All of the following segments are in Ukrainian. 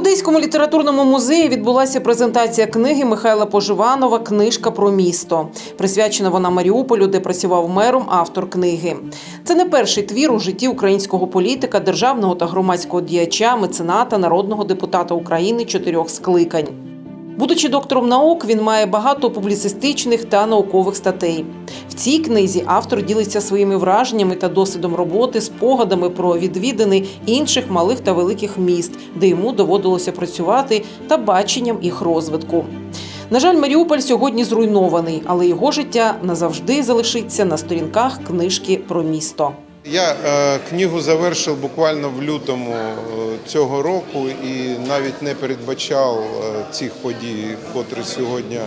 Одеському літературному музеї відбулася презентація книги Михайла Поживанова Книжка про місто. Присвячена вона Маріуполю, де працював мером автор книги. Це не перший твір у житті українського політика, державного та громадського діяча, мецената, народного депутата України чотирьох скликань. Будучи доктором наук, він має багато публіцистичних та наукових статей. В цій книзі автор ділиться своїми враженнями та досвідом роботи, спогадами про відвідини інших малих та великих міст, де йому доводилося працювати, та баченням їх розвитку. На жаль, Маріуполь сьогодні зруйнований, але його життя назавжди залишиться на сторінках книжки про місто. Я е, книгу завершив буквально в лютому е, цього року і навіть не передбачав е, цих подій, котрі сьогодні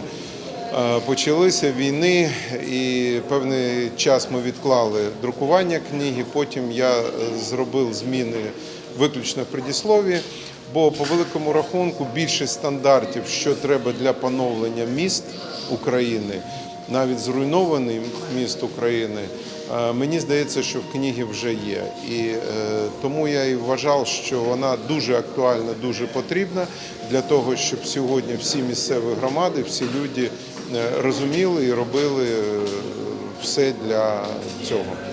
почалися війни. І певний час ми відклали друкування книги. Потім я зробив зміни виключно в предіслові. Бо по великому рахунку більшість стандартів, що треба для поновлення міст України, навіть зруйнований міст України, е, мені здається, що в книгі вже є. І е, тому я і вважав, що вона дуже актуальна, дуже потрібна для того, щоб сьогодні всі місцеві громади, всі люди е, розуміли і робили все для цього.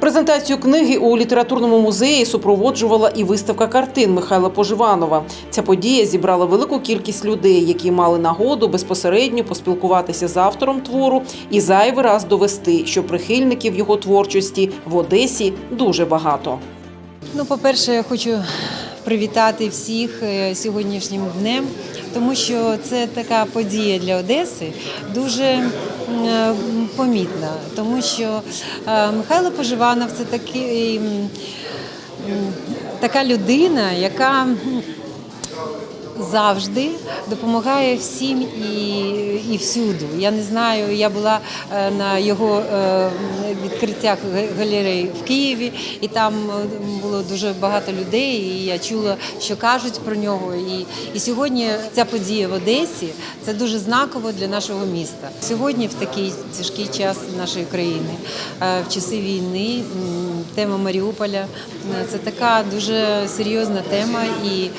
Презентацію книги у літературному музеї супроводжувала і виставка картин Михайла Поживанова. Ця подія зібрала велику кількість людей, які мали нагоду безпосередньо поспілкуватися з автором твору і зайвий раз довести, що прихильників його творчості в Одесі дуже багато. Ну, по-перше, я хочу привітати всіх е, сьогоднішнім днем, тому що це така подія для Одеси дуже е, помітна, тому що е, Михайло Поживанов це такий, така людина, яка завжди допомагає всім і, і всюду. Я не знаю, я була е, на його е, відкриттях га- галереї в Києві, і там е, було дуже багато людей, і я чула, що кажуть про нього. І, і сьогодні ця подія в Одесі це дуже знаково для нашого міста. Сьогодні, в такий тяжкий час нашої країни, в часи війни, тема Маріуполя це така дуже серйозна тема і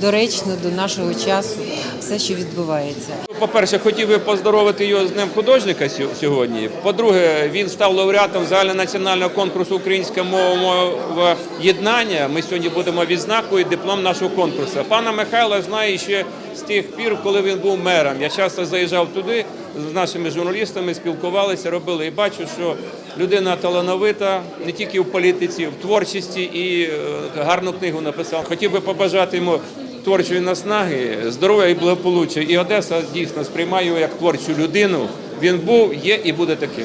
доречно до нашого часу все, що відбувається. По-перше, хотів би поздоровити його з Днем художника сьогодні. По-друге, він став лауреатом загальнонаціонального конкурсу Українська мова мова єднання. Ми сьогодні будемо відзнакою диплом нашого конкурсу. Пана Михайла знаю ще з тих пір, коли він був мером. Я часто заїжджав туди з нашими журналістами, спілкувалися, робили і бачу, що людина талановита не тільки в політиці, в творчості і е, гарну книгу написав. Хотів би побажати йому творчої наснаги, здоров'я і благополуччя. І Одеса дійсно сприймає його як творчу людину. Він був, є і буде таким.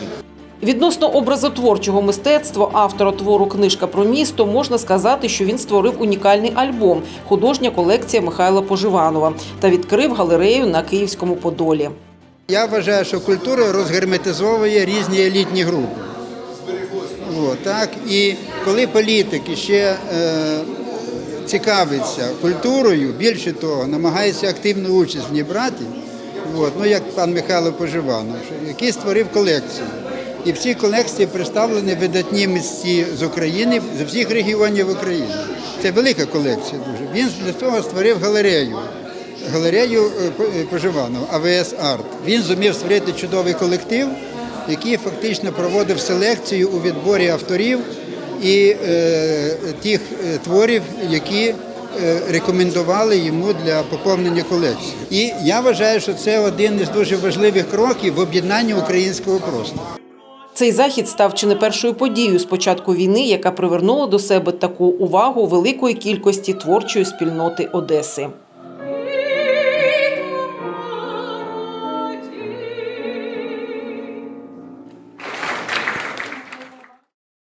Відносно образотворчого мистецтва автора твору Книжка про місто можна сказати, що він створив унікальний альбом Художня колекція Михайла Поживанова та відкрив галерею на Київському Подолі. Я вважаю, що культура розгерметизовує різні елітні групи. О, так? І коли політик ще е, цікавиться культурою, більше того, намагається активну участь в ній брати, от, ну як пан Михайло Поживанов, який створив колекцію. І в цій колекції представлені видатні митці з України, з всіх регіонів України. Це велика колекція дуже. Він для цього створив галерею галерею е, е, Поживанов, АВС Арт. Він зумів створити чудовий колектив, який фактично проводив селекцію у відборі авторів і е, тих е, творів, які е, рекомендували йому для поповнення колекції. І я вважаю, що це один із дуже важливих кроків в об'єднанні українського простору. Цей захід став чи не першою подією з початку війни, яка привернула до себе таку увагу великої кількості творчої спільноти Одеси.